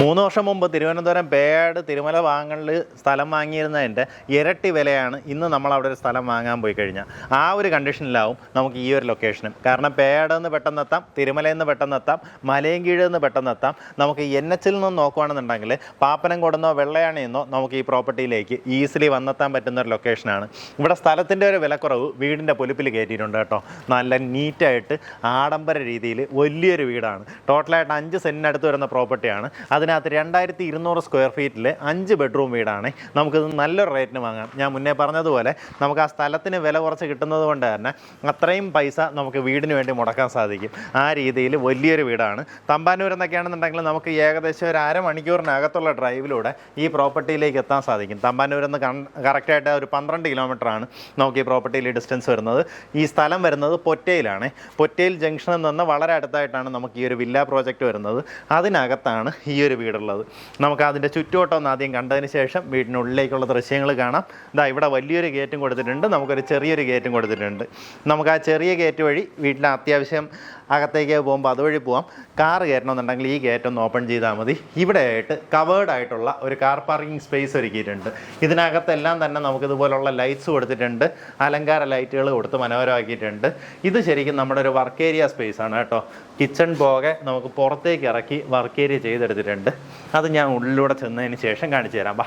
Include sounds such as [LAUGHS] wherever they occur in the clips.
മൂന്ന് വർഷം മുമ്പ് തിരുവനന്തപുരം പേട് തിരുമല വാങ്ങലിൽ സ്ഥലം വാങ്ങിയിരുന്നതിന്റെ ഇരട്ടി വിലയാണ് ഇന്ന് നമ്മൾ അവിടെ ഒരു സ്ഥലം വാങ്ങാൻ പോയി കഴിഞ്ഞാൽ. ആ ഒരു കണ്ടീഷനിലാവും നമുക്ക് ഈ ഒരു ലൊക്കേഷനും. കാരണം പേട് എന്ന് പെട്ടെന്ന് എത്താം തിരുമലയിൽ നിന്ന് പെട്ടെന്ന് എത്താം മലയൻകീഴിൽ നിന്ന് പെട്ടെന്ന് എത്താം. നമുക്ക് എൻ എച്ചിൽ നിന്ന് നോക്കുകയാണെന്നുണ്ടെങ്കിൽ പാപ്പനംകോടെന്നോ വെള്ളയാണിന്നോ നമുക്ക് ഈ പ്രോപ്പർട്ടിയിലേക്ക് ഈസിലി വന്നെത്താൻ പറ്റുന്ന ഒരു ലൊക്കേഷനാണ്. ഇവിടെ സ്ഥലത്തിന്റെ ഒരു വിലക്കുറവ് വീടിന്റെ പൊലിപ്പിൽ കയറ്റിയിട്ടുണ്ട് കേട്ടോ. നല്ല നീറ്റായിട്ട് ആഡംബര രീതിയിൽ വലിയൊരു വീടാണ്. ടോട്ടലായിട്ട് അഞ്ച് സെന്റിനടുത്ത് വരുന്ന പ്രോപ്പർട്ടിയാണ്. അതിനകത്ത് രണ്ടായിരത്തി ഇരുന്നൂറ് സ്ക്വയർ ഫീറ്റിൽ അഞ്ച് ബെഡ്റൂം വീടാണ്. നമുക്കിത് നല്ലൊരു റേറ്റിന് വാങ്ങാം. ഞാൻ മുന്നേ പറഞ്ഞതുപോലെ നമുക്ക് ആ സ്ഥലത്തിന് വില കുറച്ച് കിട്ടുന്നത് കൊണ്ട് തന്നെ അത്രയും പൈസ നമുക്ക് വീടിന് വേണ്ടി മുടക്കാൻ സാധിക്കും. ആ രീതിയിൽ വലിയൊരു വീടാണ്. തമ്പാനൂർ എന്നൊക്കെയാണെന്നുണ്ടെങ്കിൽ നമുക്ക് ഏകദേശം ഒരു അരമണിക്കൂറിനകത്തുള്ള ഡ്രൈവിലൂടെ ഈ പ്രോപ്പർട്ടിയിലേക്ക് എത്താൻ സാധിക്കും. തമ്പാനൂർ എന്ന് കറക്റ്റായിട്ട് ഒരു പന്ത്രണ്ട് കിലോമീറ്ററാണ് നമുക്ക് ഈ പ്രോപ്പർട്ടിയിൽ ഡിസ്റ്റൻസ് വരുന്നത്. ഈ സ്ഥലം വരുന്നത് പൊറ്റയിലാണ് പൊറ്റയിൽ ജംഗ്ഷനിൽ നിന്ന് വളരെ അടുത്തായിട്ടാണ് നമുക്ക് ഈ ഒരു വില്ല പ്രോജക്റ്റ് വരുന്നത്. അതിനകത്താണ് ഈ ഒരു വീടുള്ളത്. നമുക്ക് അതിന്റെ ചുറ്റുവട്ടം ആദ്യം കണ്ടതിന് ശേഷം വീടിനുള്ളിലേക്കുള്ള ദൃശ്യങ്ങൾ കാണാം. ഇതാ ഇവിടെ വലിയൊരു ഗേറ്റും കൊടുത്തിട്ടുണ്ട്. നമുക്കൊരു ചെറിയൊരു ഗേറ്റും കൊടുത്തിട്ടുണ്ട്. നമുക്ക് ആ ചെറിയ ഗേറ്റ് വഴി വീട്ടിലെ അത്യാവശ്യം അകത്തേക്ക് പോകുമ്പോൾ അതുവഴി പോവാം. കാർ കയറണമെന്നുണ്ടെങ്കിൽ ഈ ഗേറ്റ് ഒന്ന് ഓപ്പൺ ചെയ്താൽ മതി. ഇവിടെ ആയിട്ട് കവേർഡ് ആയിട്ടുള്ള ഒരു കാർ പാർക്കിംഗ് സ്പേസ് ഒരുക്കിയിട്ടുണ്ട്. ഇതിനകത്തെല്ലാം തന്നെ നമുക്ക് ഇതുപോലുള്ള ലൈറ്റ്സ് കൊടുത്തിട്ടുണ്ട്. അലങ്കാര ലൈറ്റുകൾ കൊടുത്ത് മനോഹരമാക്കിയിട്ടുണ്ട്. ഇത് ശരിക്കും നമ്മുടെ ഒരു വർക്ക് ഏരിയ സ്പേസ് ആണ് കേട്ടോ. കിച്ചൺ പോകെ നമുക്ക് പുറത്തേക്ക് ഇറക്കി വർക്ക് ഏരിയ ചെയ്തെടുത്തിട്ടുണ്ട്. അത് ഞാൻ ഉള്ളിലൂടെ ചെന്നതിന് ശേഷം കാണിച്ചു തരാം. വാ.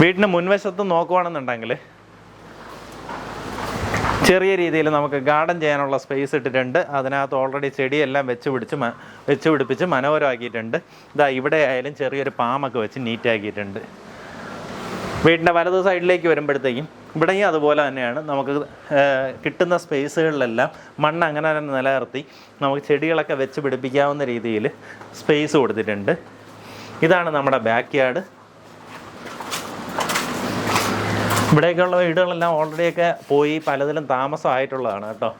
വീടിന് മുൻവശത്ത് നോക്കുവാണെന്നുണ്ടെങ്കിൽ ചെറിയ രീതിയിൽ നമുക്ക് ഗാർഡൻ ചെയ്യാനുള്ള സ്പേസ് ഇട്ടിട്ടുണ്ട്. അതിനകത്ത് ഓൾറെഡി ചെടിയെല്ലാം വെച്ച് പിടിച്ച് വെച്ച് പിടിപ്പിച്ച് മനോഹരമാക്കിയിട്ടുണ്ട്. ഇതാ ഇവിടെ ആയാലും ചെറിയൊരു പാമൊക്കെ വെച്ച് നീറ്റാക്കിയിട്ടുണ്ട് വീടിന്റെ വലത് സൈഡിലേക്ക് വരുമ്പോഴത്തേക്കും ഇവിടെയും അതുപോലെ തന്നെയാണ്. നമുക്ക് കിട്ടുന്ന സ്പേസുകളിലെല്ലാം മണ്ണ് അങ്ങനെ തന്നെ നിലനിർത്തി നമുക്ക് ചെടികളൊക്കെ വെച്ച് പിടിപ്പിക്കാവുന്ന രീതിയിൽ സ്പേസ് കൊടുത്തിട്ടുണ്ട്. ഇതാണ് നമ്മുടെ ബാക്ക് യാർഡ് ഇവിടെയൊക്കെയുള്ള വീടുകളെല്ലാം ഓൾറെഡിയൊക്കെ പോയി പലതിലും താമസമായിട്ടുള്ളതാണ് കേട്ടോ.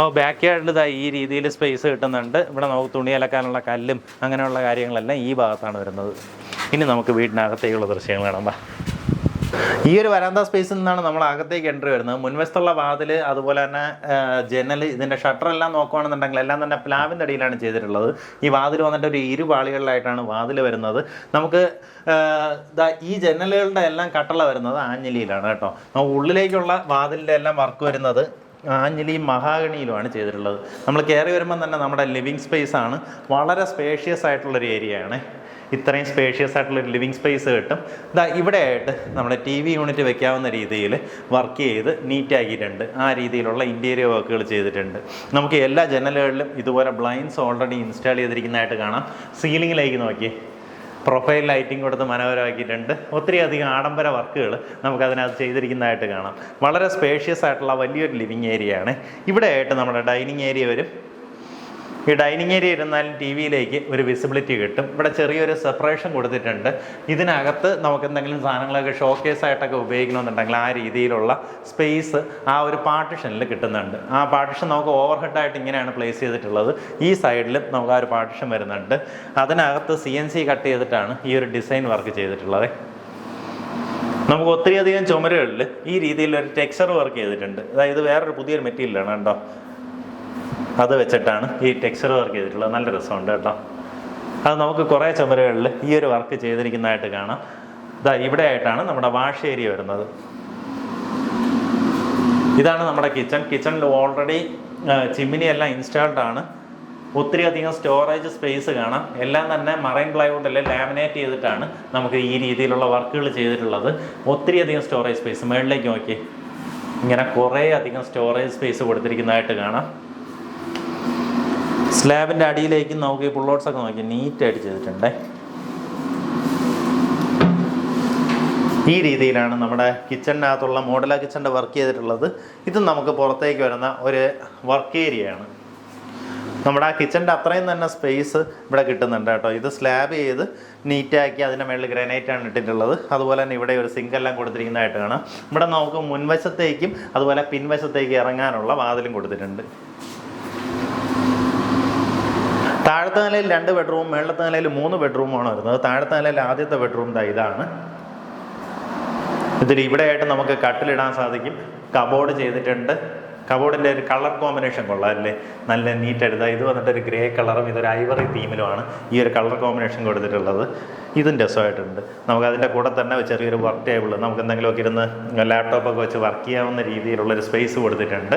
ഓ ബാക്ക് യാർഡിൽ ഈ രീതിയിൽ സ്പേസ് കിട്ടുന്നുണ്ട്. ഇവിടെ നമുക്ക് തുണി അലക്കാനുള്ള കല്ലും അങ്ങനെയുള്ള കാര്യങ്ങളെല്ലാം ഈ ഭാഗത്താണ് വരുന്നത്. ഇനി നമുക്ക് വീടിനകത്തേക്കുള്ള ദൃശ്യങ്ങൾ കാണാം. ഈ ഒരു വരാന്ത സ്പേസിൽ നിന്നാണ് നമ്മൾ അകത്തേക്ക് എൻട്രി വരുന്നത്. മുൻവശത്തുള്ള വാതിൽ അതുപോലെ തന്നെ ജനൽ ഇതിന്റെ ഷട്ടർ എല്ലാം നോക്കുകയാണെന്നുണ്ടെങ്കിൽ എല്ലാം തന്നെ പ്ലാവിന്റെ അടിയിലാണ് ചെയ്തിട്ടുള്ളത്. ഈ വാതിൽ വന്നിട്ട് ഒരു ഇരുപാളികളിലായിട്ടാണ് വാതിൽ വരുന്നത്. നമുക്ക് ഈ ജനലുകളുടെ എല്ലാം കട്ടള വരുന്നത് ആഞ്ഞലിയിലാണ് കേട്ടോ. ഉള്ളിലേക്കുള്ള വാതിലിന്റെ എല്ലാം വർക്ക് വരുന്നത്. ആഞ്ഞലിയും മഹാഗണിയിലുമാണ് ചെയ്തിട്ടുള്ളത്. നമ്മൾ കയറി വരുമ്പം തന്നെ നമ്മുടെ ലിവിങ് സ്പേസ് ആണ്. വളരെ സ്പേഷ്യസ് ആയിട്ടുള്ളൊരു ഏരിയ ആണ്. ഇത്രയും സ്പേഷ്യസ് ആയിട്ടുള്ള ഒരു ലിവിങ് സ്പേസ് കിട്ടും. ഇതാ ഇവിടെ ആയിട്ട് നമ്മുടെ ടി വി യൂണിറ്റ് വെക്കാവുന്ന രീതിയിൽ വർക്ക് ചെയ്ത് നീറ്റാക്കിയിട്ടുണ്ട് ആ രീതിയിലുള്ള ഇന്റീരിയർ വർക്കുകൾ ചെയ്തിട്ടുണ്ട്. നമുക്ക് എല്ലാ ജനലുകളിലും ഇതുപോലെ ബ്ലൈൻഡ്സ് ഓൾറെഡി ഇൻസ്റ്റാൾ ചെയ്തിരിക്കുന്നതായിട്ട് കാണാം. സീലിങ്ങിലേക്ക് നോക്കി പ്രൊഫൈൽ ലൈറ്റിംഗ് കൊടുത്ത് മനോഹരമാക്കിയിട്ടുണ്ട്. ഒത്തിരി അധികം ആഡംബര വർക്കുകൾ നമുക്ക് അതിനകത്ത് ചെയ്തിരിക്കുന്നതായിട്ട് കാണാം. വളരെ സ്പേഷ്യസ് ആയിട്ടുള്ള വലിയൊരു ലിവിങ് ഏരിയ ആണ്. ഇവിടെ ആയിട്ട് നമ്മുടെ ഡൈനിങ് ഏരിയ വരും. ഈ ഡൈനിങ് ഏരിയ ഇരുന്നാലും ടി വിയിലേക്ക് ഒരു വിസിബിലിറ്റി കിട്ടും. ഇവിടെ ചെറിയൊരു സെപ്പറേഷൻ കൊടുത്തിട്ടുണ്ട്. ഇതിനകത്ത് നമുക്ക് എന്തെങ്കിലും സാധനങ്ങളൊക്കെ ഷോക്കേസ് ആയിട്ടൊക്കെ ഉപയോഗിക്കണമെന്നുണ്ടെങ്കിൽ ആ രീതിയിലുള്ള സ്പേസ് ആ ഒരു പാർട്ടിഷനിൽ കിട്ടുന്നുണ്ട്. ആ പാർട്ടിഷൻ നമുക്ക് ഓവർ ആയിട്ട് ഇങ്ങനെയാണ് പ്ലേസ് ചെയ്തിട്ടുള്ളത്. ഈ സൈഡിലും നമുക്ക് ആ ഒരു പാർട്ടിഷൻ വരുന്നുണ്ട്. അതിനകത്ത് സി എൻ സി കട്ട് ചെയ്തിട്ടാണ് ഈ ഒരു ഡിസൈൻ വർക്ക് ചെയ്തിട്ടുള്ളത്. നമുക്ക് ഒത്തിരി അധികം ചുമരുകളിൽ ഈ രീതിയിൽ ഒരു ടെക്സ്ചർ വർക്ക് ചെയ്തിട്ടുണ്ട്. അതായത് വേറൊരു പുതിയൊരു മെറ്റീരിയലാണ് കേട്ടോ. അത് വെച്ചിട്ടാണ് ഈ ടെക്സ്ചർ വർക്ക് ചെയ്തിട്ടുള്ളത്. നല്ല രസമുണ്ട് കേട്ടോ. അത് നമുക്ക് കുറേ ചുമരുകളിൽ ഈ ഒരു വർക്ക് ചെയ്തിരിക്കുന്നതായിട്ട് കാണാം. ഇതാ ഇവിടെ ആയിട്ടാണ് നമ്മുടെ വാഷ് ഏരിയ വരുന്നത്. ഇതാണ് നമ്മുടെ കിച്ചൺ. കിച്ചണിൽ ഓൾറെഡി ചിമ്മിനി എല്ലാം ഇൻസ്റ്റാൾഡ് ആണ്. ഒത്തിരി അധികം സ്റ്റോറേജ് സ്പേസ് കാണാം. എല്ലാം തന്നെ മറൈൻ പ്ലൈവുഡിൽ ലാമിനേറ്റ് ചെയ്തിട്ടാണ് നമുക്ക് ഈ രീതിയിലുള്ള വർക്കുകൾ ചെയ്തിട്ടുള്ളത്. ഒത്തിരി അധികം സ്റ്റോറേജ് സ്പേസ് മുകളിലേക്ക് നോക്കി. ഇങ്ങനെ കുറേ അധികം സ്റ്റോറേജ് സ്പേസ് കൊടുത്തിരിക്കുന്നതായിട്ട് കാണാം. സ്ലാബിന്റെ അടിയിലേക്ക് നമുക്ക് ഈ പുള്ളോട്ട്സ് ഒക്കെ നോക്കി നീറ്റായിട്ട് ചെയ്തിട്ടുണ്ടേ. ഈ രീതിയിലാണ് നമ്മുടെ കിച്ചണിനകത്തുള്ള മോഡല കിച്ചണിന്റെ വർക്ക് ചെയ്തിട്ടുള്ളത്. ഇത് നമുക്ക് പുറത്തേക്ക് വരുന്ന ഒരു വർക്ക് ഏരിയയാണ് നമ്മുടെ ആ കിച്ചണിന്റെ അത്രയും തന്നെ സ്പേസ് ഇവിടെ കിട്ടുന്നുണ്ട് കേട്ടോ. ഇത് സ്ലാബ് ചെയ്ത് നീറ്റാക്കി അതിന്റെ ഗ്രാനൈറ്റ് ആണ് ഇട്ടിട്ടുള്ളത്. അതുപോലെ തന്നെ ഇവിടെ ഒരു സിങ്ക് എല്ലാം കൊടുത്തിരിക്കുന്നതായിട്ട് കാണാം. ഇവിടെ നമുക്ക് മുൻവശത്തേക്കും അതുപോലെ പിൻവശത്തേക്കും ഇറങ്ങാനുള്ള വാതിലും കൊടുത്തിട്ടുണ്ട്. താഴത്തെ നിലയിൽ രണ്ട് ബെഡ്റൂം മേളത്തെ നിലയിൽ മൂന്ന് ബെഡ്റൂമാണ് വരുന്നത്. താഴത്തെ നിലയിൽ ആദ്യത്തെ ബെഡ്റൂം ദാ ഇതാണ്. ഇതിൽ ഇവിടെ ആയിട്ട് നമുക്ക് കട്ടിലിടാൻ സാധിക്കും. കബോർഡ് ചെയ്തിട്ടുണ്ട്. കബോർഡിന്റെ ഒരു കളർ കോമ്പിനേഷൻ കൊള്ളാം നല്ല നീറ്റ് എടുത്താൽ ഇത് വന്നിട്ട് ഒരു ഗ്രേ കളറും ഇതൊരു ഐവറി തീമിലുമാണ് ഈ ഒരു കളർ കോമ്പിനേഷൻ കൊടുത്തിട്ടുള്ളത്. ഇതും രസമായിട്ടുണ്ട്. നമുക്ക് അതിന്റെ കൂടെ തന്നെ ചെറിയൊരു വർക്ക് ടേബിൾ നമുക്ക് എന്തെങ്കിലുമൊക്കെ ഇരുന്ന് ലാപ്ടോപ്പൊക്കെ വെച്ച് വർക്ക് ചെയ്യാവുന്ന രീതിയിലുള്ളൊരു സ്പേസ് കൊടുത്തിട്ടുണ്ട്.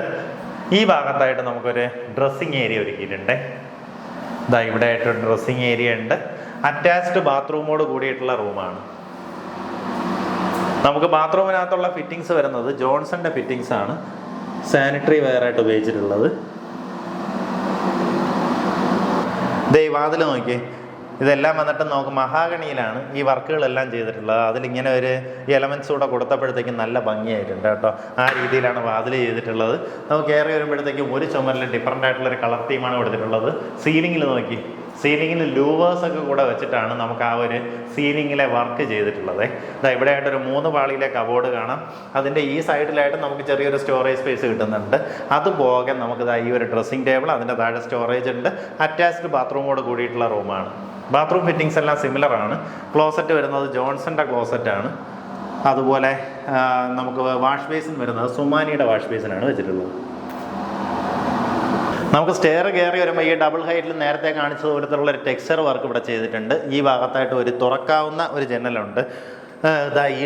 ഈ ഭാഗത്തായിട്ട് നമുക്കൊരു ഡ്രസ്സിങ് ഏരിയ ഒരുക്കിയിട്ടുണ്ട്. ഇതാ ഇവിടെ ആയിട്ട് ഡ്രസ്സിങ് ഏരിയ ഉണ്ട്. അറ്റാച്ച്ഡ് ബാത്റൂമോട് കൂടിയിട്ടുള്ള റൂമാണ്. നമുക്ക് ബാത്റൂമിനകത്തുള്ള ഫിറ്റിങ്സ് വരുന്നത് ജോൺസന്റെ ഫിറ്റിങ്സ് ആണ്. സാനിറ്ററി വെയർ ആയിട്ട് ഉപയോഗിച്ചിട്ടുള്ളത്. ദേ വാതിൽ നോക്കിയേ. ഇതെല്ലാം വന്നിട്ട് നമുക്ക് മഹാഗണിയിലാണ് ഈ വർക്കുകളെല്ലാം ചെയ്തിട്ടുള്ളത്. അതിലിങ്ങനെ ഒരു എലമെന്റ്സ് കൂടെ കൊടുത്തപ്പോഴത്തേക്കും നല്ല ഭംഗിയായിട്ടുണ്ട് കേട്ടോ. ആ രീതിയിലാണ് വാതിൽ ചെയ്തിട്ടുള്ളത്. നമുക്ക് കയറി വരുമ്പോഴത്തേക്കും ഒരു ചുമരിൽ ഡിഫറന്റ് ആയിട്ടുള്ള ഒരു കളർ തീമാണ് കൊടുത്തിട്ടുള്ളത്. സീലിങ്ങിൽ നോക്കി. സീലിങ്ങിൽ ലൂവേഴ്സ് ഒക്കെ കൂടെ വെച്ചിട്ടാണ് നമുക്ക് ആ ഒരു സീലിങ്ങിലെ വർക്ക് ചെയ്തിട്ടുള്ളത്. ഇതാ ഇവിടെ ആയിട്ട് ഒരു മൂന്ന് പാളിയിലെ കബോർഡ് കാണാം. അതിന്റെ ഈ സൈഡിലായിട്ട് നമുക്ക് ചെറിയൊരു സ്റ്റോറേജ് സ്പേസ് കിട്ടുന്നുണ്ട്. അതുപോകെ നമുക്ക് ഈ ഒരു ഡ്രസ്സിംഗ് ടേബിൾ അതിന്റെ താഴെ സ്റ്റോറേജ് ഉണ്ട്. അറ്റാച്ച്ഡ് ബാത്റൂമോട് കൂടിയിട്ടുള്ള റൂമാണ് ബാത്റൂം ഫിറ്റിങ്സ് എല്ലാം സിമിലർ ആണ്. ക്ലോസറ്റ് വരുന്നത് ജോൺസന്റെ ക്ലോസറ്റ് ആണ്. അതുപോലെ നമുക്ക് വാഷ് ബേസിൻ വരുന്നത് സുമാനിയുടെ വാഷ് ബേസിനാണ് വെച്ചിട്ടുള്ളത്. നമുക്ക് സ്റ്റെയർ കയറി വരുമ്പോൾ ഈ ഡബിൾ ഹൈറ്റിൽ നേരത്തെ കാണിച്ചതുപോലത്തുള്ള ഒരു ടെക്സ്ചർ വർക്ക് ഇവിടെ ചെയ്തിട്ടുണ്ട്. ഈ ഭാഗത്തായിട്ട് ഒരു തുറക്കാവുന്ന ഒരു ജനലുണ്ട്. ഇതാ ഈ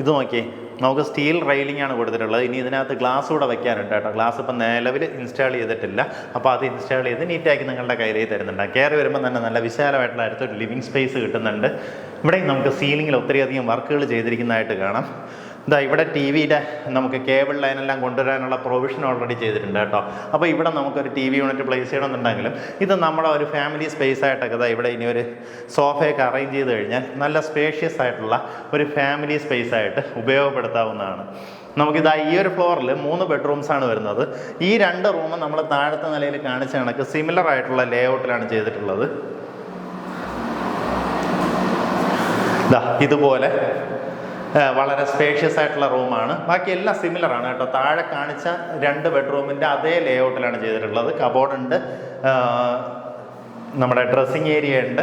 ഇത് നോക്കിയേ. നമുക്ക് സ്റ്റീൽ റെയിലിംഗ് ആണ് കൊടുത്തിട്ടുള്ളത്. ഇനി ഇതിനകത്ത് ഗ്ലാസ് കൂടെ വെക്കാനുണ്ട് കേട്ടോ. ഗ്ലാസ് ഇപ്പം നിലവിൽ ഇൻസ്റ്റാൾ ചെയ്തിട്ടില്ല. അപ്പോൾ അത് ഇൻസ്റ്റാൾ ചെയ്ത് നീറ്റാക്കി നിങ്ങളുടെ കയ്യിലേക്ക് തരുന്നുണ്ട്. കയറി വരുമ്പോൾ തന്നെ നല്ല വിശാലമായിട്ടുള്ള അടുത്തൊരു ലിവിങ് സ്പേസ് കിട്ടുന്നുണ്ട്. ഇവിടെയും നമുക്ക് സീലിങ്ങിൽ ഒത്തിരിയധികം വർക്കുകൾ ചെയ്തിരിക്കുന്നതായിട്ട് കാണാം. ഇതാ ഇവിടെ ടി വിയുടെ നമുക്ക് കേബിൾ ലൈനെല്ലാം കൊണ്ടുവരാനുള്ള പ്രൊവിഷൻ ഓൾറെഡി ചെയ്തിട്ടുണ്ട് കേട്ടോ. അപ്പോൾ ഇവിടെ നമുക്കൊരു ടി വി യൂണിറ്റ് പ്ലേസ് ചെയ്യണമെന്നുണ്ടെങ്കിലും ഇത് നമ്മുടെ ഒരു ഫാമിലി സ്പേസ് ആയിട്ടൊക്കെ ഇതാ ഇവിടെ ഇനി ഒരു സോഫയൊക്കെ അറേഞ്ച് ചെയ്ത് കഴിഞ്ഞാൽ നല്ല സ്പേഷ്യസ് ആയിട്ടുള്ള ഒരു ഫാമിലി സ്പേസ് ആയിട്ട് ഉപയോഗപ്പെടുത്താവുന്നതാണ്. നമുക്കിതാ ഈ ഒരു ഫ്ലോറിൽ മൂന്ന് ബെഡ്റൂംസ് ആണ് വരുന്നത്. ഈ രണ്ട് റൂം നമ്മൾ താഴത്തെ നിലയിൽ കാണിച്ച കണക്ക് സിമിലർ ആയിട്ടുള്ള ലേ ഔട്ടിലാണ് ചെയ്തിട്ടുള്ളത്. ഇതുപോലെ വളരെ സ്പേഷ്യസ് ആയിട്ടുള്ള റൂമാണ് ബാക്കി എല്ലാം സിമിലർ ആണ് കേട്ടോ. താഴെ കാണിച്ച രണ്ട് ബെഡ്റൂമിന്റെ അതേ ലേഔട്ടിലാണ് ചെയ്തിട്ടുള്ളത്. കബോർഡ് ഉണ്ട്. നമ്മുടെ ഡ്രസ്സിങ് ഏരിയ ഉണ്ട്.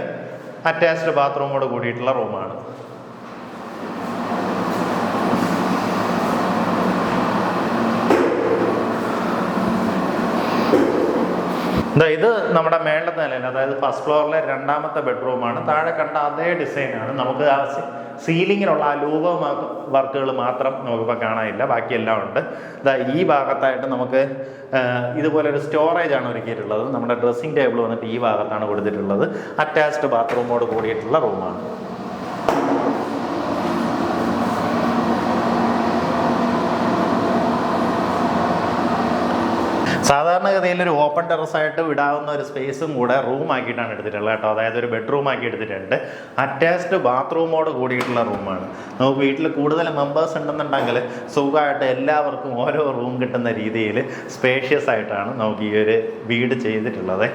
അറ്റാച്ച്ഡ് ബാത്റൂമോട് കൂടിയിട്ടുള്ള റൂമാണ് ഇത് നമ്മുടെ മേളത്തെ നിലയിൽ അതായത് ഫസ്റ്റ് ഫ്ലോറിലെ രണ്ടാമത്തെ ബെഡ്റൂമാണ് താഴെ കണ്ട അതേ ഡിസൈനാണ് നമുക്ക് ആ സീലിങ്ങിനുള്ള ആ ലൂവ വർക്കുകൾ മാത്രം നമുക്കിപ്പോൾ കാണാനില്ല. ബാക്കിയെല്ലാം ഉണ്ട്. ഇതാ ഈ ഭാഗത്തായിട്ട് നമുക്ക് ഇതുപോലെ ഒരു സ്റ്റോറേജ് ആണ് ഒരുക്കിയിട്ടുള്ളത്. നമ്മുടെ ഡ്രസ്സിംഗ് ടേബിൾ വന്നിട്ട് ഈ ഭാഗത്താണ് കൊടുത്തിട്ടുള്ളത്. അറ്റാച്ച്ഡ് ബാത്റൂമോട് കൂടിയിട്ടുള്ള റൂമാണ്. സാധാരണഗതിയിൽ ഒരു ഓപ്പൺ ടെറസ് ആയിട്ട് വിടാവുന്ന ഒരു സ്പേസും കൂടെ റൂം ആക്കിയിട്ടാണ് എടുത്തിട്ടുള്ളത് കേട്ടോ. അതായത് ഒരു ബെഡ്റൂം ആക്കി എടുത്തിട്ടുണ്ട്. അറ്റാച്ച്ഡ് ബാത്റൂമോട് കൂടിയിട്ടുള്ള റൂമാണ് നമുക്ക് വീട്ടിൽ കൂടുതൽ മെമ്പേഴ്സ് ഉണ്ടെന്നുണ്ടെങ്കിൽ സുഖമായിട്ട് എല്ലാവർക്കും ഓരോ റൂം കിട്ടുന്ന രീതിയിൽ സ്പേഷ്യസ് ആയിട്ടാണ് നമുക്ക് ഈ ഒരു വീട് ചെയ്തിട്ടുള്ളത്.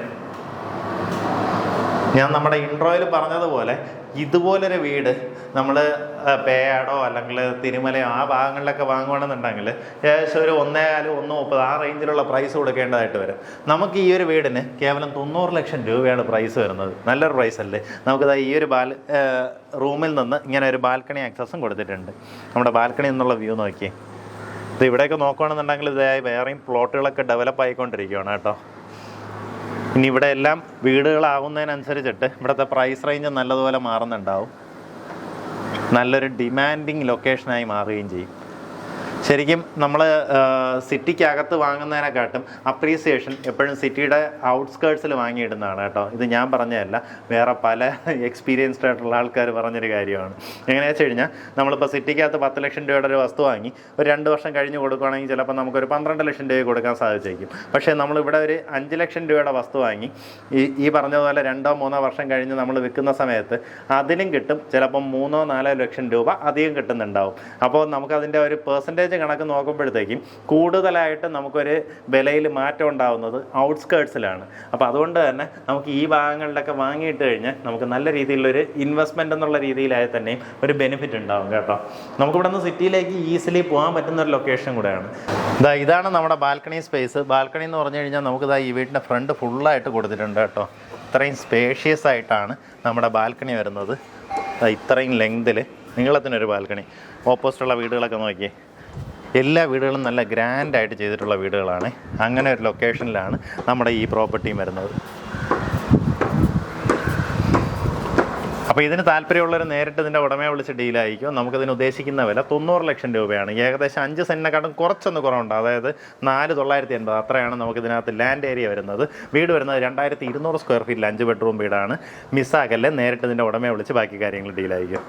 ഞാൻ നമ്മുടെ ഇൻട്രോയിൽ പറഞ്ഞതുപോലെ ഇതുപോലൊരു വീട് നമ്മൾ പേയാടോ അല്ലെങ്കിൽ തിരുമലയോ ആ ഭാഗങ്ങളിലൊക്കെ വാങ്ങുകയാണെന്നുണ്ടെങ്കിൽ ഏകദേശം ഒരു ഒന്നേകാൽ ഒന്ന് മുപ്പത് ആ റേഞ്ചിലുള്ള പ്രൈസ് കൊടുക്കേണ്ടതായിട്ട് വരും. നമുക്ക് ഈ ഒരു വീടിന് കേവലം തൊണ്ണൂറ് ലക്ഷം രൂപയാണ് പ്രൈസ് വരുന്നത്. നല്ലൊരു പ്രൈസ് അല്ലേ? നമുക്കിത് ഈ ഒരു ബാൽ റൂമിൽ നിന്ന് ഇങ്ങനെ ഒരു ബാൽക്കണി ആക്സസും കൊടുത്തിട്ടുണ്ട്. നമ്മുടെ ബാൽക്കണി എന്നുള്ള വ്യൂ നോക്കിയേ. ഇത് ഇവിടെയൊക്കെ നോക്കുകയാണെന്നുണ്ടെങ്കിൽ ഇതായി വേറെയും പ്ലോട്ടുകളൊക്കെ ഡെവലപ്പ് ആയിക്കൊണ്ടിരിക്കുകയാണ് കേട്ടോ. ഇനി ഇവിടെ എല്ലാം വീടുകളാവുന്നതിനനുസരിച്ചിട്ട് ഇവിടുത്തെ പ്രൈസ് റേഞ്ച് നല്ലതുപോലെ മാറുന്നുണ്ടാവും. നല്ലൊരു ഡിമാൻഡിങ് ലൊക്കേഷനായി മാറുകയും ചെയ്യും. ശരിക്കും നമ്മൾ സിറ്റിക്കകത്ത് വാങ്ങുന്നതിനെക്കാട്ടും അപ്രീസിയേഷൻ എപ്പോഴും സിറ്റിയുടെ ഔട്ട്സ്കേർട്സിൽ വാങ്ങിയിടുന്നതാണ് കേട്ടോ. ഇത് ഞാൻ പറഞ്ഞതല്ല. വേറെ പല [LAUGHS] എക്സ്പീരിയൻസ്ഡ് ആയിട്ടുള്ള ആൾക്കാർ പറഞ്ഞൊരു കാര്യമാണ്. എങ്ങനെയാണെന്ന് വെച്ച് കഴിഞ്ഞാൽ നമ്മളിപ്പോൾ സിറ്റിക്കകത്ത് പത്ത് ലക്ഷം രൂപയുടെ ഒരു വസ്തു വാങ്ങി ഒരു രണ്ട് വർഷം കഴിഞ്ഞ് കൊടുക്കുകയാണെങ്കിൽ ചിലപ്പോൾ നമുക്കൊരു പന്ത്രണ്ട് ലക്ഷം രൂപ കൊടുക്കാൻ സാധിച്ചേക്കും. പക്ഷേ നമ്മളിവിടെ ഒരു അഞ്ച് ലക്ഷം രൂപയുടെ വസ്തു വാങ്ങി ഈ ഈ പറഞ്ഞതുപോലെ രണ്ടോ മൂന്നോ വർഷം കഴിഞ്ഞ് നമ്മൾ വിൽക്കുന്ന സമയത്ത് അതിലും കിട്ടും ചിലപ്പം മൂന്നോ നാലോ ലക്ഷം രൂപ അധികം കിട്ടുന്നുണ്ടാവും. അപ്പോൾ നമുക്കതിന്റെ ഒരു പേഴ്സന്റേജ് കണക്ക് നോക്കുമ്പോഴത്തേക്കും കൂടുതലായിട്ട് നമുക്കൊരു വിലയിൽ മാറ്റം ഉണ്ടാവുന്നത് ഔട്ട്സ്കേർട്സിലാണ് അപ്പോൾ അതുകൊണ്ട് തന്നെ നമുക്ക് ഈ ഭാഗങ്ങളിലൊക്കെ വാങ്ങിയിട്ട് കഴിഞ്ഞാൽ നമുക്ക് നല്ല രീതിയിലുള്ളൊരു ഇൻവെസ്റ്റ്മെന്റ് എന്നുള്ള രീതിയിലായി തന്നെയും ഒരു ബെനിഫിറ്റ് ഉണ്ടാവും കേട്ടോ. നമുക്കിവിടെ നിന്ന് സിറ്റിയിലേക്ക് ഈസിലി പോകാൻ പറ്റുന്ന ഒരു ലൊക്കേഷൻ കൂടെയാണ്. ഇതാ ഇതാണ് നമ്മുടെ ബാൽക്കണി സ്പേസ് ബാൽക്കണി എന്ന് പറഞ്ഞു കഴിഞ്ഞാൽ നമുക്കിതാ ഈ വീടിന്റെ ഫ്രണ്ട് ഫുള്ളായിട്ട് കൊടുത്തിട്ടുണ്ട് കേട്ടോ. ഇത്രയും സ്പേഷ്യസ് ആയിട്ടാണ് നമ്മുടെ ബാൽക്കണി വരുന്നത്. ഇത്രയും ലെങ്തിൽ ഒരു ബാൽക്കണി ഓപ്പോസിറ്റുള്ള വീടുകളൊക്കെ നോക്കിയേ. എല്ലാ വീടുകളും നല്ല ഗ്രാൻഡായിട്ട് ചെയ്തിട്ടുള്ള വീടുകളാണ്. അങ്ങനെ ഒരു ലൊക്കേഷനിലാണ് നമ്മുടെ ഈ പ്രോപ്പർട്ടിയും വരുന്നത്. അപ്പോൾ ഇതിന് താല്പര്യമുള്ളവർ നേരിട്ട് ഇതിന്റെ ഉടമയെ വിളിച്ച് ഡീലായിരിക്കും നമുക്കിതിന് ഉദ്ദേശിക്കുന്ന വില തൊണ്ണൂറ് ലക്ഷം രൂപയാണ്. ഏകദേശം അഞ്ച് സെന്റിനെക്കാട്ടും കുറച്ചൊന്ന് കുറവുണ്ട്. അതായത് നാല് തൊള്ളായിരത്തി എൺപത് അത്രയാണ് നമുക്കിതിനകത്ത് ലാൻഡ് ഏരിയ വരുന്നത്. വീട് വരുന്നത് രണ്ടായിരത്തി ഇരുന്നൂറ് സ്ക്വയർ ഫീറ്റിൽ അഞ്ച് ബെഡ്റൂം വീടാണ്. മിസ്സാക്കല്ലേ നേരിട്ട് ഇതിന്റെ ഉടമയെ വിളിച്ച് ബാക്കി കാര്യങ്ങൾ ഡീലായിരിക്കും